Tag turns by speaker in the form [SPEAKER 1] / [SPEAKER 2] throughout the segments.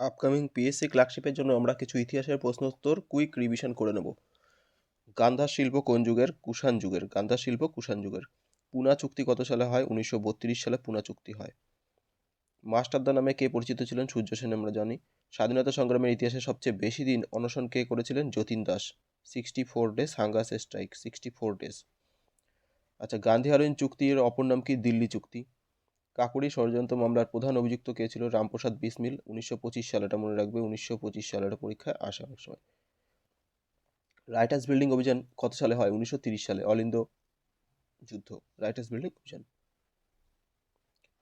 [SPEAKER 1] Upcoming PSC ক্লার্কশিপের জন্য আমরা কিছু ইতিহাসের প্রশ্নোত্তর কুইক রিভিশন করে নেব। গান্ধা শিল্প কোন যুগের? কুষাণ যুগের। গান্ধা শিল্প কুষাণ যুগের। পুনা চুক্তি কত সালে হয়? উনিশশো বত্রিশ সালে পুনা চুক্তি হয়। মাস্টারদা নামে কে পরিচিত ছিলেন? সূর্য সেন, আমরা জানি। স্বাধীনতা সংগ্রামের ইতিহাসে সবচেয়ে বেশি দিন অনশন কে করেছিলেন? Jatin Das. Sixty four days হাঙ্গাস strike sixty four days আচ্ছা গান্ধী হারোইন চুক্তির অপর নাম কি? দিল্লি চুক্তি। কাকুরি ষড়যন্ত্র মামলার প্রধান অভিযুক্ত কে ছিল রামপ্রসাদ বিসমিল? উনিশশো পঁচিশ সালেটা মনে রাখবে, উনিশশো পঁচিশ সালের পরীক্ষায় আসে অনেক সময়। রাইটার্স বিল্ডিং অভিযান কত সালে হয়? উনিশশো তিরিশ সালে। অলিন্দ যুদ্ধ, রাইটার্স বিল্ডিং অভিযান।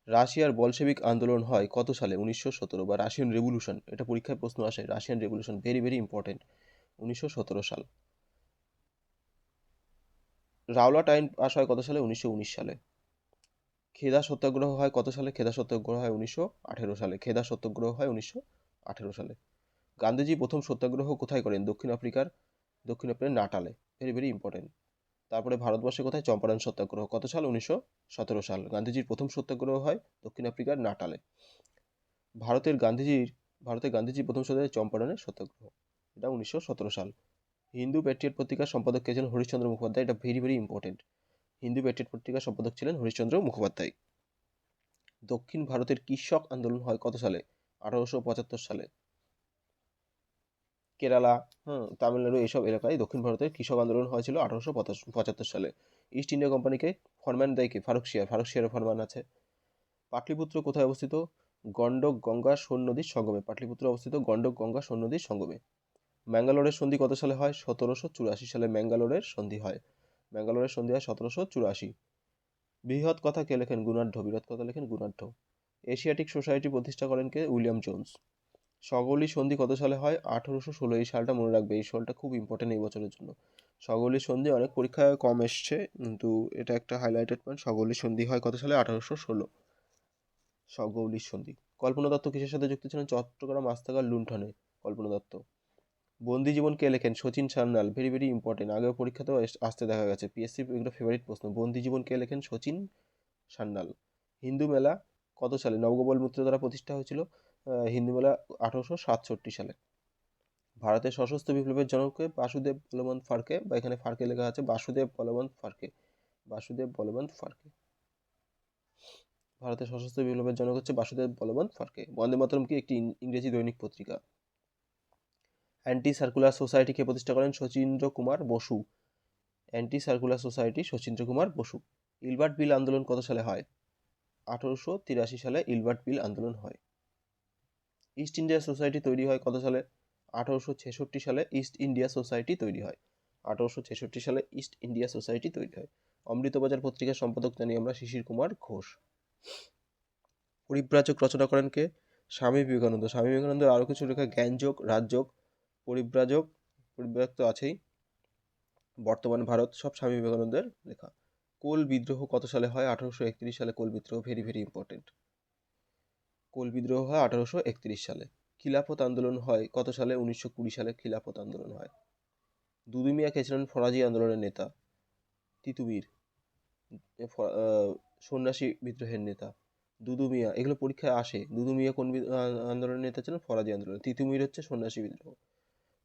[SPEAKER 1] রাশিয়ার বলশেবিক আন্দোলন হয় কত সালে? উনিশশো সতেরো বা রাশিয়ান রেভলিউশন, এটা পরীক্ষায় প্রশ্ন আসে। Russian revolution very very important উনিশশো সতেরো সাল। রাওলাট আইন পাশ হয় কত সালে? উনিশশো উনিশ সালে। খেদা সত্যাগ্রহ হয় কত সালে? খেদা সত্যাগ্রহ হয় উনিশশো আঠেরো সালে। খেদা সত্যাগ্রহ হয় উনিশশো আঠেরো সালে। গান্ধীজি প্রথম সত্যাগ্রহ কোথায় করেন? দক্ষিণ আফ্রিকার দক্ষিণ আফ্রিকার নাটালে। ভেরি ভেরি ইম্পর্টেন্ট তারপরে ভারতবর্ষে কোথায়? চম্পারণ সত্যাগ্রহ। কত সাল? উনিশশো সতেরো সাল। গান্ধীজির প্রথম সত্যাগ্রহ হয় দক্ষিণ আফ্রিকার নাটালে। ভারতের গান্ধীজির, ভারতের গান্ধীজি প্রথম সত্যাগ্রহ চম্পারণের সত্যাগ্রহ। এটা উনিশশো সতেরো সাল। হিন্দু প্যাট্রিয়ট পত্রিকার সম্পাদক কে ছিলেন? হরিশ্চন্দ্র মুখোপাধ্যায়। এটা very very important Hindu patriot পত্রিকার সম্পাদক ছিলেন হরিশ্চন্দ্র মুখোপাধ্যায়। দক্ষিণ ভারতের কৃষক আন্দোলন হয় কত সালে? আঠারোশো পঁচাত্তর সালে। কেরালা হ্যাঁ তামিলনাড়ু এইসব এলাকায় দক্ষিণ ভারতের কৃষক আন্দোলন হয়েছিল আঠারোশো পঁচাত্তর সালে। ইস্ট ইন্ডিয়া কোম্পানিকে ফরম্যান দেয় কি? ফারুক শিয়ার ফারুক শিয়ারের ফরমান আছে। পাটলিপুত্র কোথায় অবস্থিত? গণ্ডক গঙ্গা সোন নদীর সঙ্গমে। পাটলিপুত্র অবস্থিত গণ্ডক গঙ্গা সোন নদীর সঙ্গমে। ম্যাঙ্গালোরের সন্ধি কত সালে হয়? সতেরোশো চুরাশি সালে ম্যাঙ্গালোরের সন্ধি হয়। ম্যাঙ্গালোরের সন্ধি হয় সতেরোশো চুরাশি। বৃহৎ কথা কে লেখেন গুণাঢ্য বৃহৎ কথা লেখেন গুণাঢ্য এশিয়াটিক সোসাইটি প্রতিষ্ঠা করেন কে? William Jones. সগলি সন্ধি কত সালে হয়? আঠেরোশো ষোলো। এই সালটা মনে রাখবে, এই সালটা খুব ইম্পর্টেন্ট এই বছরের জন্য। সগলি সন্ধি অনেক পরীক্ষায় কম এসছে, কিন্তু এটা একটা হাইলাইটেড পয়েন্ট সগলি সন্ধি হয় কত সালে? আঠারোশো ষোলো। সগৌলির সন্ধি। কল্পনা দত্ত কিসের সাথে যুক্ত ছিলেন? চট্টগ্রাম আস্তাগার লুণ্ঠনে। কল্পনা দত্ত। বন্দি জীবন কে লেখেন Sachin Sanyal? Very very important আগেও পরীক্ষাতেও আসতে দেখা গেছে। পিএসসি এগুলো ফেভারিট প্রশ্ন। বন্দি জীবন কে লেখেন সচিন সান্যাল? হিন্দু মেলা কত সালে? নবগোপাল মিত্র দ্বারা প্রতিষ্ঠা হয়েছিল হিন্দু মেলা আঠারোশো সাতষট্টি সালে। ভারতের সশস্ত্র বিপ্লবের জনককে বাসুদেব বলবন্ত ফারকে, বা এখানে ফারকে লেখা আছে, বাসুদেব বলবন্ত ফারকে। বাসুদেব বলবন্ত ফারকে। ভারতের সশস্ত্র বিপ্লবের জনক হচ্ছে বাসুদেব বলবন্ত ফারকে। বন্দে মাতরম কি একটি ইংরেজি দৈনিক পত্রিকা? অ্যান্টি সার্কুলার সোসাইটিকে প্রতিষ্ঠা করেন Sachindra Kumar Basu. Anti circular society Sachindra Kumar Basu. Ilbert bill আন্দোলন কত সালে হয়? আঠারোশো তিরাশি সালে ইলবার্ট বিল আন্দোলন হয়। ইস্ট ইন্ডিয়া সোসাইটি তৈরি হয় কত সালে? আঠারোশো ছেষট্টি সালে ইস্ট ইন্ডিয়া সোসাইটি তৈরি হয়। আঠারোশো ছেষট্টি সালে ইস্ট ইন্ডিয়া সোসাইটি তৈরি হয়। অমৃতবাজার পত্রিকার সম্পাদক জানি আমরা শিশির কুমার ঘোষ। পরিব্রাজক রচনা করেন কে? স্বামী বিবেকানন্দ। স্বামী বিবেকানন্দ আরও কিছু লেখা, জ্ঞানযোগ, রাজযোগ পরিব্রাজক পরিব্রাজক তো আছেই। বর্তমান ভারত, সব স্বামী বিবেকানন্দের লেখা। কোল বিদ্রোহ কত সালে হয়? আঠারোশো একত্রিশ সালে কোল বিদ্রোহ ভেরি ভেরি ইম্পর্টেন্ট কোল বিদ্রোহ হয় আঠারোশো একত্রিশ সালে। খিলাফত আন্দোলন হয় কত সালে? উনিশশো কুড়ি সালে খিলাফত আন্দোলন হয়। দুদুমিয়া কে ছিলেন ফরাজি আন্দোলনের নেতা। তিতুমির সন্ন্যাসী বিদ্রোহের নেতা। দুদুমিয়া এগুলো পরীক্ষায় আসে। দুদুমিয়া কোন আন্দোলনের নেতা ছিলেন? ফরাজি আন্দোলন তিতুমির হচ্ছে সন্ন্যাসী বিদ্রোহ।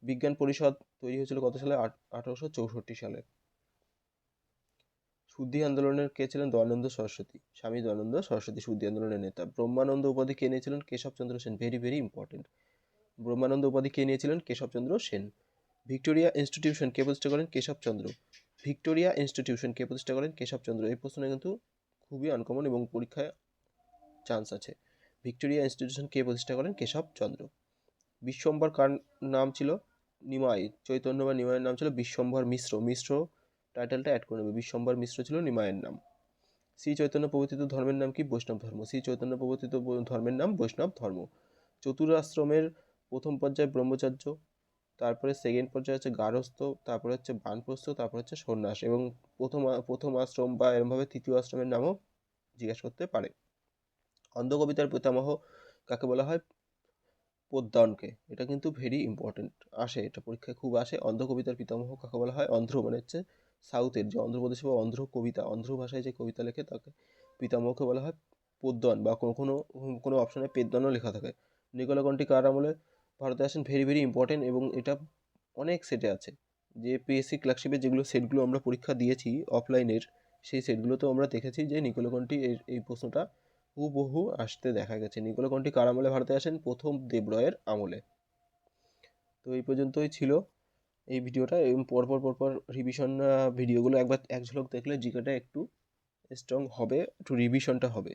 [SPEAKER 1] বিজ্ঞান পরিষদ তৈরি হয়েছিল কত সালে? আঠারোশো চৌষট্টি সালে। শুদ্ধি আন্দোলনের কে ছিলেন? দয়ানন্দ সরস্বতী। স্বামী দয়ানন্দ সরস্বতী, শুদ্ধি আন্দোলনের নেতা। ব্রহ্মানন্দ উপাধি কে নিয়েছিলেন? Keshabchandra Sen. Very very important Brahmananda উপাধি কে নিয়েছিলেন? কেশবচন্দ্র সেন। ভিক্টোরিয়া ইনস্টিটিউশন কে প্রতিষ্ঠা করেন? কেশবচন্দ্র ভিক্টোরিয়া ইনস্টিটিউশন কে প্রতিষ্ঠা করেন? কেশবচন্দ্র এই প্রশ্নে কিন্তু খুবই আনকমন এবং পরীক্ষায় চান্স আছে। ভিক্টোরিয়া ইনস্টিটিউশন কে প্রতিষ্ঠা করেন? কেশবচন্দ্র বিশ্বম্বর কার নাম ছিল? নিমাই, চৈতন্য বা নিমাইয়ের নাম ছিল বিশ্বম্বর মিশ্র। মিশ্র টাইটেলটা অ্যাড করে নেবে। বিশ্বম্বর মিশ্র ছিল নিমায়ের নাম। শ্রী চৈতন্য প্রবর্তিত ধর্মের নাম কি? বৈষ্ণব ধর্ম। শ্রী চৈতন্য প্রবর্তিত ধর্মের নাম বৈষ্ণব ধর্ম। চতুরাশ্রমের প্রথম পর্যায়ে ব্রহ্মচার্য, তারপরে সেকেন্ড পর্যায়ে হচ্ছে গারস্থ তারপরে হচ্ছে বানপ্রস্থ, তারপর হচ্ছে সন্ন্যাস এবং প্রথম প্রথম আশ্রম বা এরমভাবে তৃতীয় আশ্রমের নামও জিজ্ঞাসা করতে পারে। অন্ধ কবিতার পিতামহ কাকে বলা হয়? পদ্মানকে এটা কিন্তু ভেরি ইম্পর্টেন্ট আসে, এটা পরীক্ষায় খুব আসে। অন্ধ কবিতার পিতামহ কাকে বলা হয়? অন্ধ্র মানে হচ্ছে সাউথের, যে অন্ধ্রপ্রদেশে বা অন্ধ্র কবিতা অন্ধ্র ভাষায় যে কবিতা লেখে তাকে পিতামহকে বলা হয় পদ্মান বা কোনো কোনো কোনো অপশানে পেদ্দানও লেখা থাকে। নিকোলা কন্টি কার আমলে ভারতে আসেন? ভেরি ভেরি ইম্পর্টেন্ট এবং এটা অনেক সেটে আছে। যে পিএসসি ক্লার্কশিপের যেগুলো সেটগুলো আমরা পরীক্ষা দিয়েছি অফলাইনের সেই সেটগুলোতেও আমরা দেখেছি যে নিকোলা কন্টি এর, এই প্রশ্নটা হুবহু আসতে দেখা গেছে। নিকোলা কন্টি কার আমলে ভারতে আসেন? প্রথম দেবরয়ের আমলে। তো এই পর্যন্তই ছিল এই ভিডিওটা এবং পরপর পরপর রিভিশন ভিডিওগুলো একবার এক ঝলক দেখলে জিকেটা একটু স্ট্রং হবে, একটু রিভিশনটা হবে।